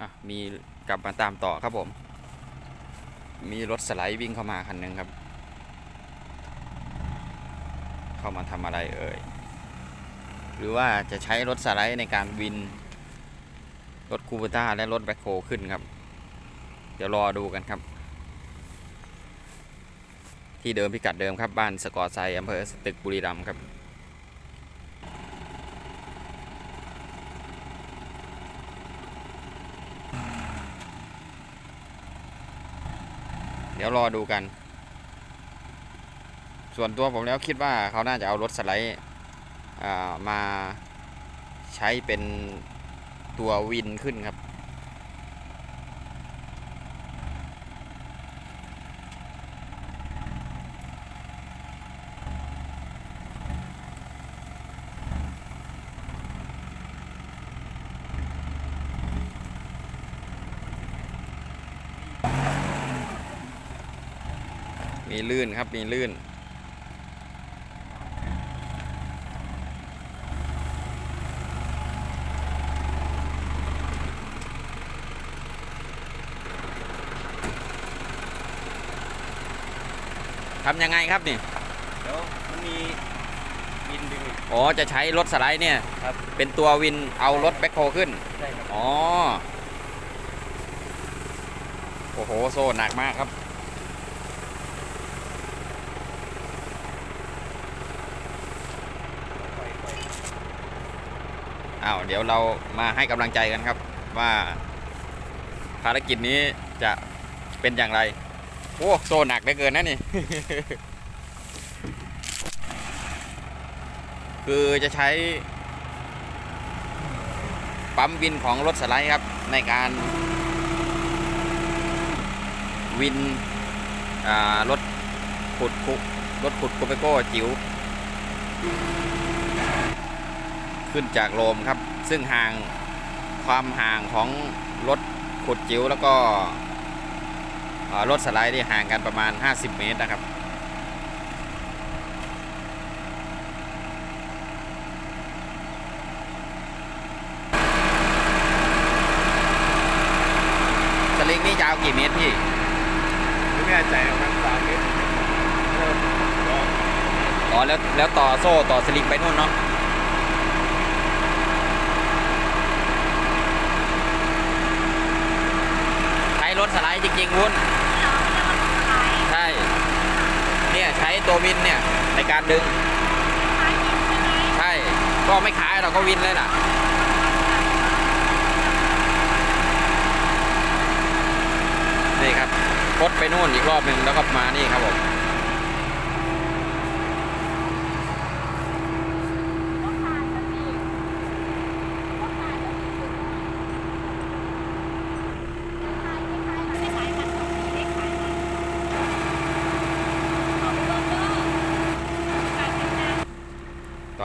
อะมีกลับมาตามต่อครับผม มีรถสไลด์วิ่งเข้ามาคันหนึ่งครับ เข้ามาทำอะไรเอ่ย หรือว่าจะใช้รถสไลด์ในการวิน รถคูเปต้าและรถแบ็คโฮขึ้นครับ เดี๋ยวรอดูกันครับที่เดิมพิกัดเดิมครับ บ้านสกอร์ไซอำเภอสตึกบุรีรัมย์ครับ ดี๋ยวรอดูกัน ส่วนตัวผมแล้วคิดว่าเขาน่าจะเอารถสไลด์มาใช้เป็นตัววินขึ้นครับ มีลื่นครับ มีลื่น ทำยังไงครับนี่ เดี๋ยวมันมีวินดึงอีก อ๋อ จะใช้รถสไลด์เนี่ย ครับ เป็นตัววินเอารถแบ็คโฮขึ้น ใช่ครับ อ๋อ โอ้โห โซ่หนักมากครับ อ้าว เดี๋ยวเรามาให้กำลังใจกันครับ ว่าภารกิจนี้จะเป็นอย่างไรโอ้โซหนักเหลือเกินนะนี่ คือจะใช้ ปั๊มวินของรถสไลด์ครับ ในการ วินรถขุดคุรถขุดโกเปโก้จิ๋วขึ้นจากโรมครับ ซึ่งห่างความห่างของรถขุดจิ๋วแล้วก็อ่ารถสไลด์ที่ห่างกันประมาณ 50 เมตรนะครับสลิงนี่ยาวกี่เมตรพี่ไม่แน่ใจประมาณสามเมตรเริ่มลองอ๋อแล้วแล้วต่อโซ่ต่อสลิงไปนู่นเนาะ รถสไลด์จริงๆวุ้นใช่เนี่ยใช้ตัววินเนี่ยในการดึงใช่ก็ไม่ขายเราก็วินเลยล่ะนี่ครับพดไปนู่นอีกรอบหนึ่งแล้วก็มานี่ครับผม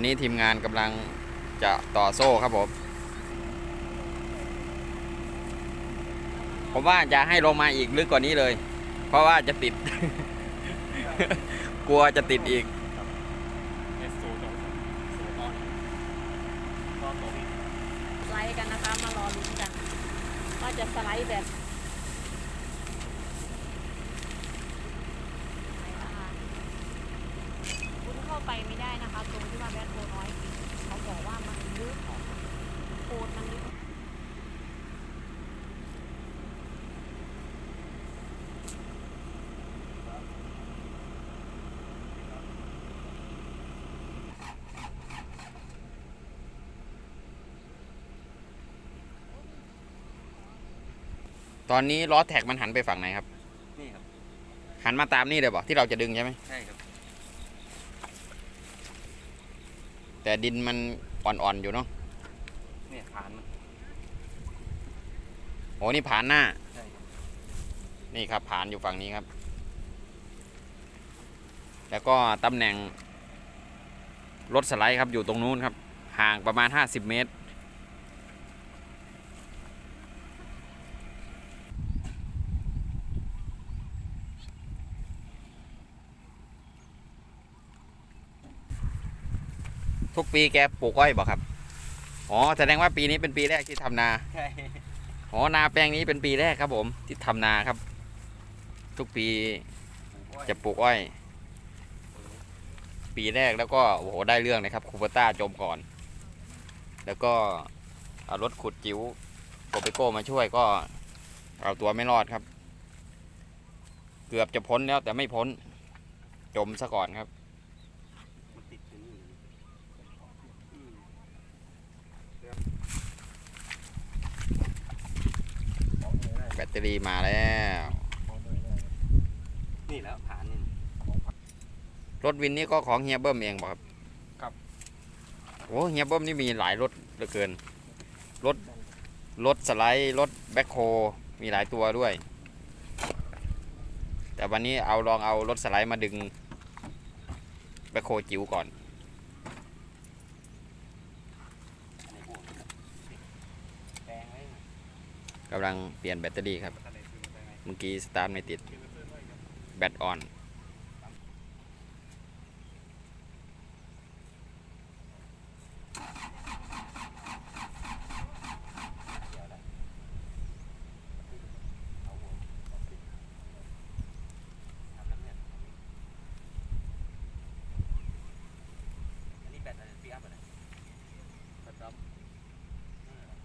อนนี้ทีมงานกำลังจะต่อโซ่ครับผมผมว่าจะให้ลงมาอีกลึกกว่านี้เลย เพราะว่าจะติด กลัวจะติดอีกสไลด์กันนะคะ มารอลุ้นกัน ว่าจะสไลด์แบบคุณเข้าไปไม่ได้นะคะ ว่าแบทโคน้อย เขาบอกว่ามันลึกโคนมันลึกตอนนี้ล้อแท็กมันหันไปฝั่งไหนครับ นี่ครับ หันมาตามนี่เลยบอกที่เราจะดึงใช่ไหมใช่ครับ แต่ดินมันอ่อนๆอยู่เนาะเนี่ยฐานมันโอ้นี่ผ่านหน้า ใช่ครับนี่ครับผ่านอยู่ฝั่งนี้ครับ แล้วก็ตำแหน่งรถสไลด์ครับอยู่ตรงนู้นครับ ห่างประมาณ 50 เมตร ทุกปีแกปลูกอ้อยบอกครับ อ๋อแสดงว่าปีนี้เป็นปีแรกที่ทำนา ใช่ อ๋อนาแปลงนี้เป็นปีแรกครับ ผมที่ทำนาครับ ทุกปีจะปลูกอ้อย ปีแรกแล้วก็โอ้โหได้เรื่องนะครับคูเปต้าจมก่อน แล้วก็เอารถขุดจิ๋วโกเปโก้มาช่วยก็เอาตัวไม่รอดครับ เกือบจะพ้นแล้วแต่ไม่พ้น จมซะก่อนครับ มันติดอยู่นี่อืม แบตเตอรี่มาแล้วนี่แล้วฐานนี่รถวินนี่ก็ของเฮียเบิ้มเองบอกครับครับโอ้เฮียเบิ้มนี่มีหลายรถเหลือเกิน รถรถสไลด์รถแบ็คโฮมีหลายตัวด้วย แต่วันนี้เอาลองเอารถสไลด์มาดึงแบ็คโฮจิ๋วก่อนในพวกแดงไว้หน่อย กำลังเปลี่ยนแบตเตอรี่ครับเลคือมันไปไงเมื่อกี้สตาร์ทไม่ติด แบตออน เดี๋ยวละเอาหัวเอาปิดทำแล้วเนี่ยอันนี้แบตอะไรปีอัพอะไรแบตอัพเอออะไรวะ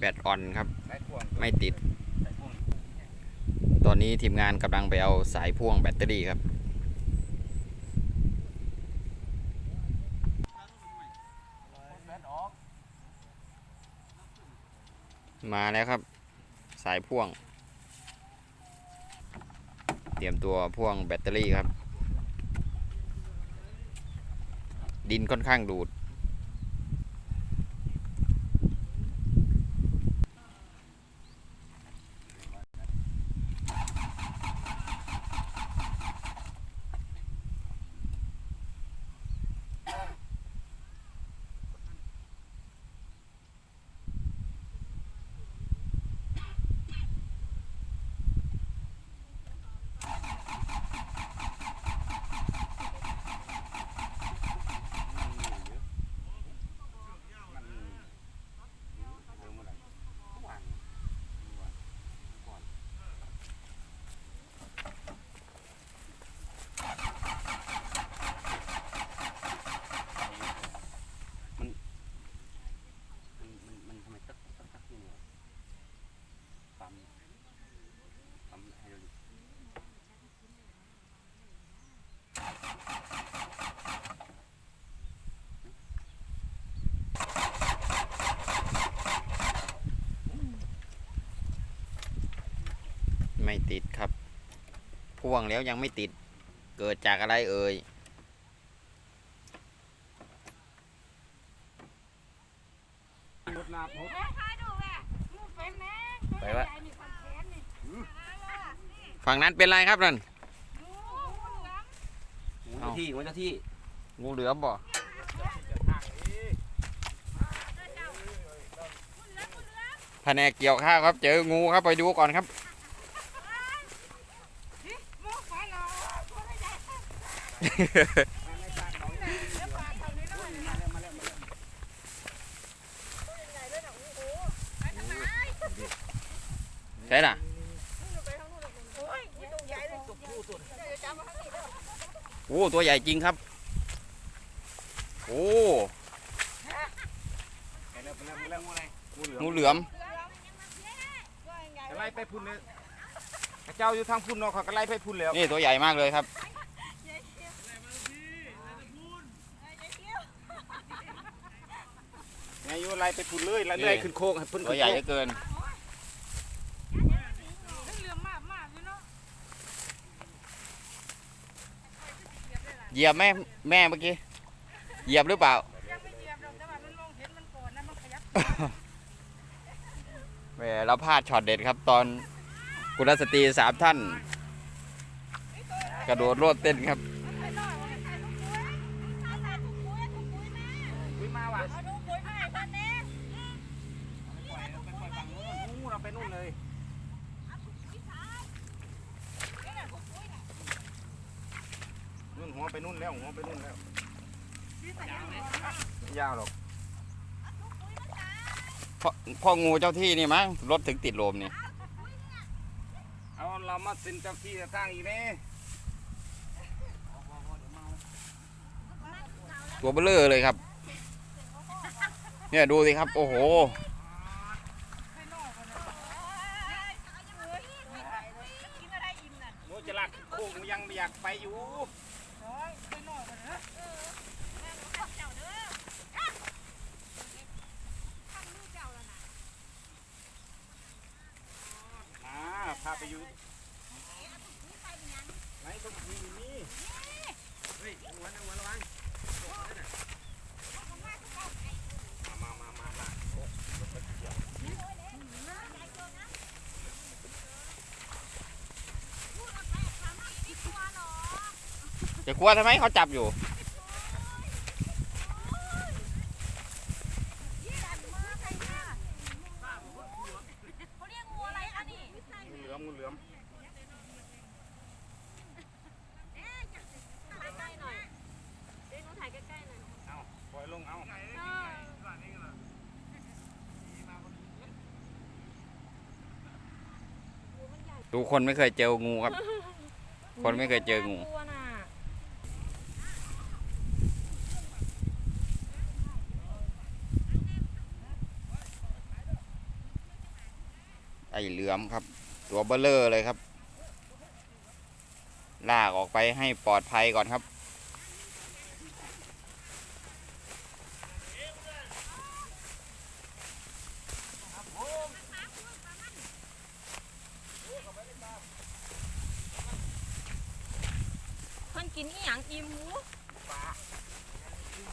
แบตออนครับสายพ่วงไม่ติดสายพ่วงตอนนี้ทีมงานกำลังไปเอาสายพ่วงแบตเตอรี่ครับแบตออกมาแล้วครับ สายพ่วง เตรียมตัวพ่วงแบตเตอรี่ครับ ดินค่อนข้างดูด มันมันมันทำไมตักตักตักนี่เนี่ยวะปั๊มปั๊มไฮโดรลิก ไม่ติดครับ พ่วงแล้วยังไม่ติด เกิดจากอะไรเอ่ย รถนาพบไปวะฝั่งนั้นเป็นไรครับนั่นเจ้าที่เจ้าที่งูเหลือมบ่แผนกเกี่ยวข้าวครับ เจองูครับไปดูก่อนครับ ใช่ล่ะโอ้ตัวใหญ่จริงครับ โอ้งูเหลือมจะไล่ไปพุ่นเลยเจ้าอยู่ทางพุ่นเนาะเขาก็ไล่ไปพุ่นแล้ว นี่ตัวใหญ่มากเลยครับ ไงอยู่ไล่ไปพุ่นเลยไล่เลื่อยขึ้นโค้งให้พุ่นตัวใหญ่เหลือเกิน เหยียบแม่แม่เมื่อกี้ เหยียบหรือเปล่า แหมเราพลาดช็อตเด็ดครับ ตอนโกกุลสตรีสามท่าน กระโดดโลดเต้นครับ อุ้ยมาว่ะ เอาดูปุ๋ยมาให้เพิ่นแหน่ ปล่อยไปปล่อยฝั่งนู้นนู้นเราไปนู่นเลยนู่นหัว ไปนู่นแล้วหัวไปนู่นแล้วไม่ยาวหรอกพ่อพ่องูเจ้าที่นี่มั้งรถถึงติดลมนี่ เอาเรามาสินเจ้าที่จะสร้างอีกนี่ตัวเบลเลอร์เลยครับ เนี่ยดูสิครับ โอ้โหกินอะไรอิ่มน่ะโน้จะลากโค้งยังไม่อยากไปอยู่ อ่าพาไปอยู่ไหนตรงนี้นี่เฮ้ยหัวนะหัวระวังมามามามามา จะกลัวทำไมเขาจับอยู่ เขาเรียกงูอะไรคะนี่งูเหลือมงูเหลือมถ่ายใกล้หน่อยเดี๋ยวหนูถ่ายใกล้ๆหน่อย เอาปล่อยลงเอาดูคนไม่เคยเจองูครับ คนไม่เคยเจองู น่ากลัวน่ะ ไอ้เหลือม ครับ ตัวเบลเลอร์เลยครับ ลากออกไปให้ปลอดภัยก่อนครับเพิ่นกินอีหยังอิ่มหมู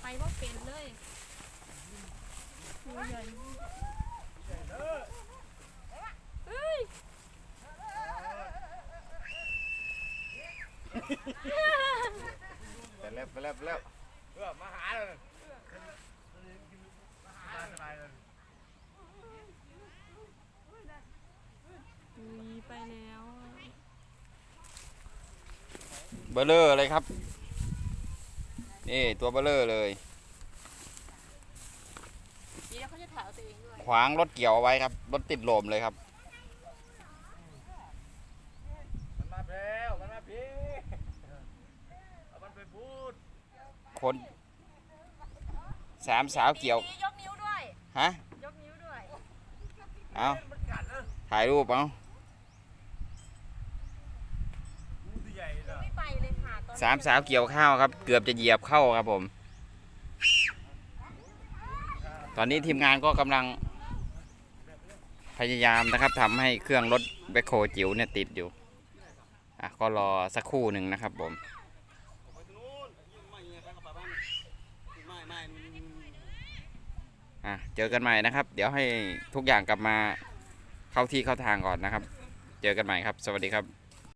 ไปว่าเป็นเลยตัวใหญ่เฮ้ย ไปแล้วไปแล้วไปแล้วเออมาหาเลยอุ้ยไปแล้วเบลเลอร์เลยครับ นี่ตัวเบลเลอร์เลย ดีแล้วเขาจะถ่ายเอาตัวเองด้วย ขวางรถเกี่ยวเอาไว้ครับ รถติดลมเลยครับ มันมาแล้วมันมาพี่เอามันไปพูด คนสามสาวเกี่ยว ยกนิ้วด้วย ฮะ ยกนิ้วด้วย เอามันกัดเลยถ่ายรูปเอางูตัวใหญ่เลยไม่ไปเลยค่ะตอนนี้สามสาวเกี่ยวข้าวครับ เกือบจะเหยียบเข้าครับผม ตอนนี้ทีมงานก็กำลัง พยายามนะครับทำให้เครื่องรถแบคโคจิ๋วเนี่ยติดอยู่ อะก็รอสักครู่หนึ่งนะครับผม อะเจอกันใหม่นะครับ เดี๋ยวให้ทุกอย่างกลับมาเข้าที่เข้าทางก่อนนะครับ เจอกันใหม่ครับ สวัสดีครับ